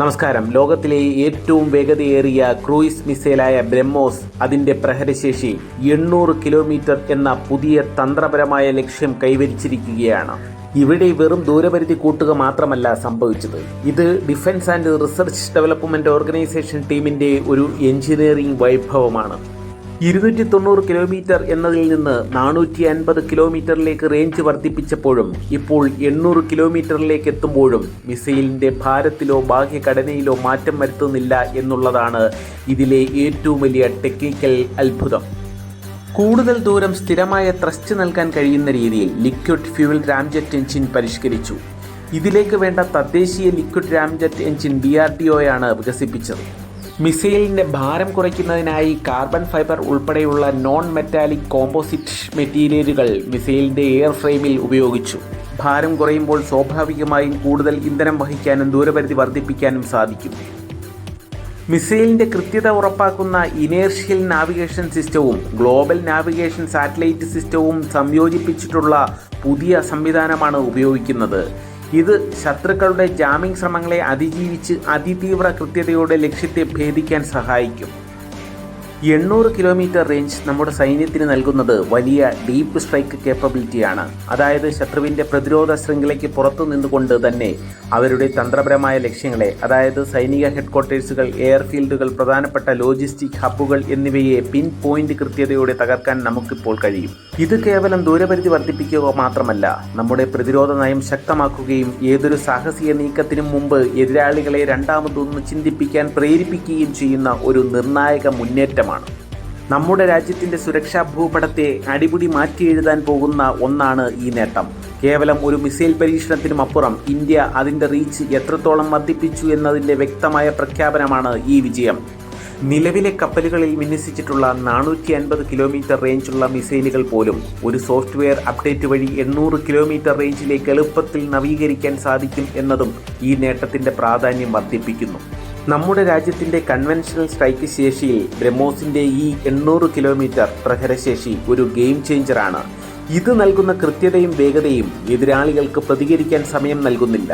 നമസ്കാരം. ലോകത്തിലെ ഏറ്റവും വേഗതയേറിയ ക്രൂയിസ് മിസൈലായ ബ്രഹ്മോസ് അതിന്റെ പ്രഹരശേഷി എണ്ണൂറ് കിലോമീറ്റർ എന്ന പുതിയ തന്ത്രപരമായ ലക്ഷ്യം കൈവരിച്ചിരിക്കുകയാണ്. ഇവിടെ വെറും ദൂരപരിധി കൂട്ടുക മാത്രമല്ല സംഭവിച്ചത്. ഇത് defence and research development organisation ടീമിന്റെ ഒരു എഞ്ചിനീയറിംഗ് വൈഭവമാണ്. ഇരുന്നൂറ്റി തൊണ്ണൂറ് കിലോമീറ്റർ എന്നതിൽ നിന്ന് നാനൂറ്റി അൻപത് കിലോമീറ്ററിലേക്ക് റേഞ്ച് വർദ്ധിപ്പിച്ചപ്പോഴും ഇപ്പോൾ എണ്ണൂറ് കിലോമീറ്ററിലേക്ക് എത്തുമ്പോഴും മിസൈലിന്റെ ഭാരത്തിലോ ബാഹ്യഘടനയിലോ മാറ്റം വരുത്തുന്നില്ല എന്നുള്ളതാണ് ഇതിലെ ഏറ്റവും വലിയ ടെക്നിക്കൽ അത്ഭുതം. കൂടുതൽ ദൂരം സ്ഥിരമായ ത്രസ്റ്റ് നൽകാൻ കഴിയുന്ന രീതിയിൽ ലിക്വിഡ് ഫ്യൂവൽ രാംജെറ്റ് എഞ്ചിൻ പരിഷ്കരിച്ചു. ഇതിലേക്ക് വേണ്ട തദ്ദേശീയ liquid ramjet engine D R D ഒയാണ് വികസിപ്പിച്ചത്. മിസൈലിന്റെ ഭാരം കുറയ്ക്കുന്നതിനായി കാർബൺ ഫൈബർ ഉൾപ്പെടെയുള്ള നോൺ മെറ്റാലിക് കോമ്പോസിറ്റ് മെറ്റീരിയലുകൾ മിസൈലിന്റെ എയർ ഫ്രെയിമിൽ ഉപയോഗിച്ചു. ഭാരം കുറയുമ്പോൾ സ്വാഭാവികമായും കൂടുതൽ ഇന്ധനം വഹിക്കാനും ദൂരപരിധി വർദ്ധിപ്പിക്കാനും സാധിക്കും. മിസൈലിന്റെ കൃത്യത ഉറപ്പാക്കുന്ന ഇനേർഷ്യൽ നാവിഗേഷൻ സിസ്റ്റവും ഗ്ലോബൽ നാവിഗേഷൻ സാറ്റലൈറ്റ് സിസ്റ്റവും സംയോജിപ്പിച്ചിട്ടുള്ള പുതിയ സംവിധാനമാണ് ഉപയോഗിക്കുന്നത്. ഇത് ശത്രുക്കളുടെ ജാമിംഗ് ശ്രമങ്ങളെ അതിജീവിച്ച് അതിതീവ്ര കൃത്യതയോടെ ലക്ഷ്യത്തെ ഭേദിക്കാൻ സഹായിക്കും. എണ്ണൂറ് കിലോമീറ്റർ റേഞ്ച് നമ്മുടെ സൈന്യത്തിന് നൽകുന്നത് വലിയ ഡീപ്പ് സ്ട്രൈക്ക് കേപ്പബിലിറ്റിയാണ് അതായത് ശത്രുവിന്റെ പ്രതിരോധ ശൃംഖലയ്ക്ക് പുറത്തു നിന്നുകൊണ്ട് തന്നെ അവരുടെ തന്ത്രപരമായ ലക്ഷ്യങ്ങളെ അതായത് സൈനിക ഹെഡ്ക്വാർട്ടേഴ്സുകൾ എയർഫീൽഡുകൾ പ്രധാനപ്പെട്ട ലോജിസ്റ്റിക് ഹബ്ബുകൾ എന്നിവയെ പിൻ പോയിന്റ് കൃത്യതയോടെ തകർക്കാൻ നമുക്കിപ്പോൾ കഴിയും. ഇത് കേവലം ദൂരപരിധി വർദ്ധിപ്പിക്കുക മാത്രമല്ല നമ്മുടെ പ്രതിരോധ നയം ശക്തമാക്കുകയും ഏതൊരു സാഹസിക നീക്കത്തിനും മുമ്പ് എതിരാളികളെ രണ്ടാമതൊന്ന് ചിന്തിപ്പിക്കാൻ പ്രേരിപ്പിക്കുകയും ചെയ്യുന്ന ഒരു നിർണായക മുന്നേറ്റമാണ് നമ്മുടെ രാജ്യത്തിന്റെ സുരക്ഷാ ഭൂപടത്തെ അടിപിടി മാറ്റി എഴുതാൻ പോകുന്ന ഒന്നാണ് ഈ നേട്ടം. കേവലം ഒരു മിസൈൽ പരീക്ഷണത്തിനും അപ്പുറം ഇന്ത്യ അതിന്റെ റീച്ച് എത്രത്തോളം വർദ്ധിപ്പിച്ചു എന്നതിന്റെ വ്യക്തമായ പ്രഖ്യാപനമാണ് ഈ വിജയം. നിലവിലെ കപ്പലുകളിൽ വിന്യസിച്ചിട്ടുള്ള നാനൂറ്റി അൻപത് കിലോമീറ്റർ റേഞ്ചുള്ള മിസൈലുകൾ പോലും ഒരു സോഫ്റ്റ്വെയർ അപ്ഡേറ്റ് വഴി എണ്ണൂറ് കിലോമീറ്റർ റേഞ്ചിലേക്ക് എളുപ്പത്തിൽ നവീകരിക്കാൻ സാധിക്കും എന്നതും ഈ നേട്ടത്തിന്റെ പ്രാധാന്യം വർദ്ധിപ്പിക്കുന്നു. നമ്മുടെ രാജ്യത്തിന്റെ കൺവെൻഷണൽ സ്ട്രൈക്ക് ശേഷിയിൽ ബ്രഹ്മോസിന്റെ ഈ എണ്ണൂറ് കിലോമീറ്റർ പ്രഹരശേഷി ഒരു ഗെയിം ചേഞ്ചറാണ് ഇത് നൽകുന്ന കൃത്യതയും വേഗതയും എതിരാളികൾക്ക് പ്രതികരിക്കാൻ സമയം നൽകുന്നില്ല.